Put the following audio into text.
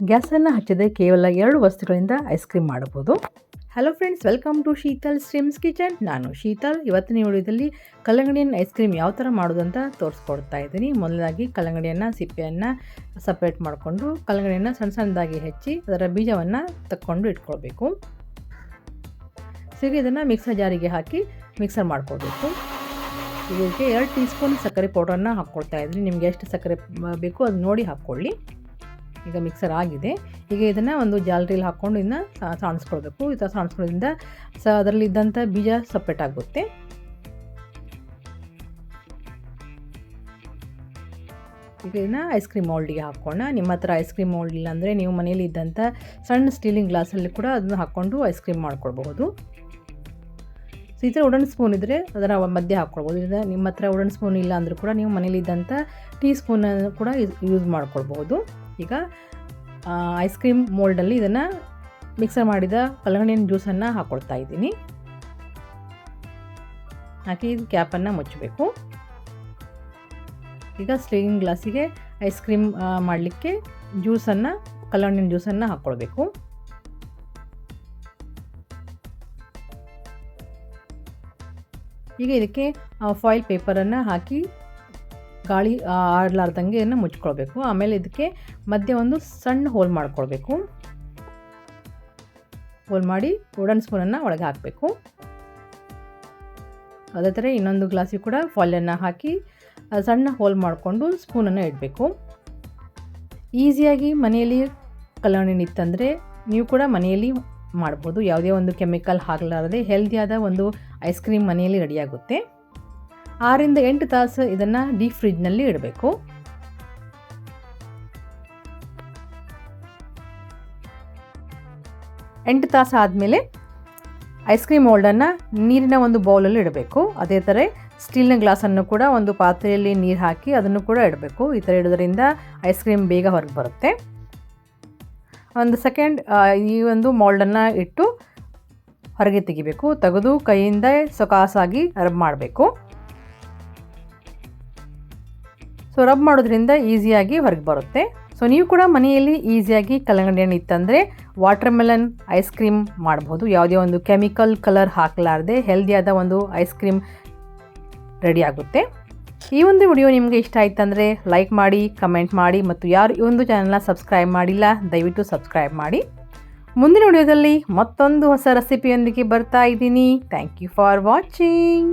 ಗ್ಯಾಸನ್ನು ಹಚ್ಚದೆ ಕೇವಲ ಎರಡು ವಸ್ತುಗಳಿಂದ ಐಸ್ ಕ್ರೀಮ್ ಮಾಡಬಹುದು. Hello friends welcome to Sheetal streams kitchen ನಾನು ಶೀತಲ್. ಇವತ್ತಿನ ವಿಡಿಯೋದಲ್ಲಿ ಕಲ್ಲಂಗಡಿಯನ್ನು ಐಸ್ ಕ್ರೀಮ್ ಯಾವ ಥರ ಮಾಡೋದು ಅಂತ ತೋರಿಸ್ಕೊಡ್ತಾ ಇದ್ದೀನಿ. ಮೊದಲಾಗಿ ಕಲ್ಲಂಗಡಿಯನ್ನು, ಸಿಪ್ಪೆಯನ್ನು ಸಪ್ರೇಟ್ ಮಾಡಿಕೊಂಡು ಕಲ್ಲಂಗಡಿಯನ್ನು ಸಣ್ಣ ಸಣ್ಣದಾಗಿ ಹೆಚ್ಚಿ ಅದರ ಬೀಜವನ್ನು ತಕ್ಕೊಂಡು ಇಟ್ಕೊಳ್ಬೇಕು. ಸಿಗಿ ಇದನ್ನು ಮಿಕ್ಸರ್ ಜಾರಿಗೆ ಹಾಕಿ ಮಿಕ್ಸರ್ ಮಾಡ್ಕೊಳ್ಬೇಕು. ಇದಕ್ಕೆ ಎರಡು ಟೀ ಸ್ಪೂನ್ ಸಕ್ಕರೆ ಪೌಡ್ರನ್ನು ಹಾಕ್ಕೊಳ್ತಾ ಇದ್ದೀನಿ. ನಿಮಗೆ ಎಷ್ಟು ಸಕ್ಕರೆ ಬೇಕು ಅದು ನೋಡಿ ಹಾಕ್ಕೊಳ್ಳಿ. ಈಗ ಮಿಕ್ಸರ್ ಆಗಿದೆ. ಈಗ ಇದನ್ನು ಒಂದು ಜಾಲರಿಲಿ ಹಾಕ್ಕೊಂಡು ಇದನ್ನ ಸಾಣಿಸ್ಕೊಳ್ಬೇಕು ಈ ಥರ ಸಾಣಿಸ್ಕೊಳ್ಳೋದ್ರಿಂದ ಸ ಅದರಲ್ಲಿದ್ದಂಥ ಬೀಜ ಸಪ್ರೇಟ್ ಆಗುತ್ತೆ. ಈಗ ಇದನ್ನ ಐಸ್ ಕ್ರೀಮ್ ಮೌಲ್ಡಿಗೆ ಹಾಕ್ಕೊಂಡು ನಿಮ್ಮ ಹತ್ರ ಐಸ್ ಕ್ರೀಮ್ ಮೌಲ್ಡ್ ಇಲ್ಲ ಅಂದರೆ ನೀವು ಮನೇಲಿ ಇದ್ದಂಥ ಸಣ್ಣ ಸ್ಟೀಲಿಂಗ್ ಗ್ಲಾಸಲ್ಲಿ ಕೂಡ ಅದನ್ನು ಹಾಕ್ಕೊಂಡು ಐಸ್ ಕ್ರೀಮ್ ಮಾಡ್ಕೊಳ್ಬಹುದು. ಸೊ ಈ ಥರ ಉಡನ್ ಸ್ಪೂನ್ ಇದ್ದರೆ ಅದರ ಮಧ್ಯೆ ಹಾಕ್ಕೊಳ್ಬೋದು ಇಲ್ಲ ನಿಮ್ಮ ಹತ್ರ ಉಡನ್ ಸ್ಪೂನ್ ಇಲ್ಲ ಅಂದರೂ ಕೂಡ ನೀವು ಮನೇಲಿದ್ದಂಥ ಟೀ ಸ್ಪೂನನ್ನು ಕೂಡ ಯೂಸ್ ಮಾಡ್ಕೊಳ್ಬಹುದು. ಈಗ ಐಸ್ ಕ್ರೀಮ್ ಮೋಲ್ಡಲ್ಲಿ ಇದನ್ನು ಮಿಕ್ಸರ್ ಮಾಡಿದ ಕಲ್ಲಂಗಡಿನ ಜ್ಯೂಸನ್ನು ಹಾಕ್ಕೊಳ್ತಾ ಇದ್ದೀನಿ. ಹಾಕಿ ಕ್ಯಾಪನ್ನು ಮುಚ್ಚಬೇಕು. ಈಗ ಸ್ಲೀವಿಂಗ್ ಗ್ಲಾಸಿಗೆ ಐಸ್ ಕ್ರೀಮ್ ಮಾಡಲಿಕ್ಕೆ ಜ್ಯೂಸನ್ನು ಕಲ್ಲಂಗಡಿನ ಜ್ಯೂಸನ್ನು ಹಾಕ್ಕೊಳ್ಬೇಕು ಈಗ ಇದಕ್ಕೆ ಫಾಯಿಲ್ ಪೇಪರನ್ನು ಹಾಕಿ ಗಾಳಿ ಆಡಲಾರ್ದಂಗೆ ಇದನ್ನು ಮುಚ್ಕೊಳ್ಬೇಕು. ಆಮೇಲೆ ಇದಕ್ಕೆ ಮಧ್ಯೆ ಒಂದು ಸಣ್ಣ ಹೋಲ್ ಮಾಡ್ಕೊಳ್ಬೇಕು. ಹೋಲ್ ಮಾಡಿ ವುಡನ್ ಸ್ಪೂನನ್ನು ಒಳಗೆ ಹಾಕಬೇಕು. ಅದೇ ಥರ ಇನ್ನೊಂದು ಗ್ಲಾಸಿಗೆ ಕೂಡ ಫಾಲನ್ನು ಹಾಕಿ ಸಣ್ಣ ಹೋಲ್ ಮಾಡಿಕೊಂಡು ಸ್ಪೂನನ್ನು ಇಡಬೇಕು. ಈಸಿಯಾಗಿ ಮನೆಯಲ್ಲಿ ಕಲ್ಲಂಗಡಿ ಇತ್ತಂದರೆ ನೀವು ಕೂಡ ಮನೆಯಲ್ಲಿ ಮಾಡ್ಬೋದು. ಯಾವುದೇ ಒಂದು ಕೆಮಿಕಲ್ ಹಾಕಲಾರದೆ ಹೆಲ್ದಿಯಾದ ಒಂದು ಐಸ್ ಕ್ರೀಮ್ ಮನೆಯಲ್ಲಿ ರೆಡಿಯಾಗುತ್ತೆ ಆರಿಂದ ಎಂಟು ತಾಸು ಇದನ್ನು ಡೀಪ್ ಫ್ರಿಜ್ನಲ್ಲಿ ಇಡಬೇಕು. ಎಂಟು ತಾಸು ಆದಮೇಲೆ ಐಸ್ ಕ್ರೀಮ್ ಮೋಲ್ಡನ್ನು ನೀರಿನ ಒಂದು ಬೌಲಲ್ಲಿ ಇಡಬೇಕು. ಅದೇ ಥರ ಸ್ಟೀಲ್ನ ಗ್ಲಾಸನ್ನು ಕೂಡ ಒಂದು ಪಾತ್ರೆಯಲ್ಲಿ ನೀರು ಹಾಕಿ ಅದನ್ನು ಕೂಡ ಇಡಬೇಕು. ಈ ಥರ ಇಡೋದ್ರಿಂದ ಐಸ್ ಕ್ರೀಮ್ ಬೇಗ ಹೊರಗೆ ಬರುತ್ತೆ. ಒಂದು ಸೆಕೆಂಡ್ ಈ ಒಂದು ಮೋಲ್ಡನ್ನು ಇಟ್ಟು ಹೊರಗೆ ತೆಗಿಬೇಕು. ತೆಗೆದು ಕೈಯಿಂದ ಸೊಕಾಸಾಗಿ ರಬ್ ಮಾಡಬೇಕು. ಸೊ ರಬ್ ಮಾಡೋದ್ರಿಂದ ಈಸಿಯಾಗಿ ಹೊರಗೆ ಬರುತ್ತೆ. ಸೊ ನೀವು ಕೂಡ ಮನೆಯಲ್ಲಿ ಈಸಿಯಾಗಿ ಕಲ್ಲಂಗಡಿ ಹಣ್ಣು ಇತ್ತಂದರೆ ವಾಟರ್ ಮೆಲನ್ ಐಸ್ ಕ್ರೀಮ್ ಮಾಡ್ಬೋದು. ಯಾವುದೇ ಒಂದು ಕೆಮಿಕಲ್ ಕಲರ್ ಹಾಕಲಾರದೆ ಹೆಲ್ದಿಯಾದ ಒಂದು ಐಸ್ ಕ್ರೀಮ್ ರೆಡಿ ಆಗುತ್ತೆ. ಈ ಒಂದು ವಿಡಿಯೋ ನಿಮಗೆ ಇಷ್ಟ ಆಯ್ತಂದರೆ ಲೈಕ್ ಮಾಡಿ ಕಮೆಂಟ್ ಮಾಡಿ ಮತ್ತು ಯಾರು ಈ ಒಂದು ಚಾನಲ್ನ ಸಬ್ಸ್ಕ್ರೈಬ್ ಮಾಡಿಲ್ಲ, ದಯವಿಟ್ಟು ಸಬ್ಸ್ಕ್ರೈಬ್ ಮಾಡಿ. ಮುಂದಿನ ವಿಡಿಯೋದಲ್ಲಿ ಮತ್ತೊಂದು ಹೊಸ ರೆಸಿಪಿಯೊಂದಿಗೆ ಬರ್ತಾ ಇದ್ದೀನಿ. Thank you for watching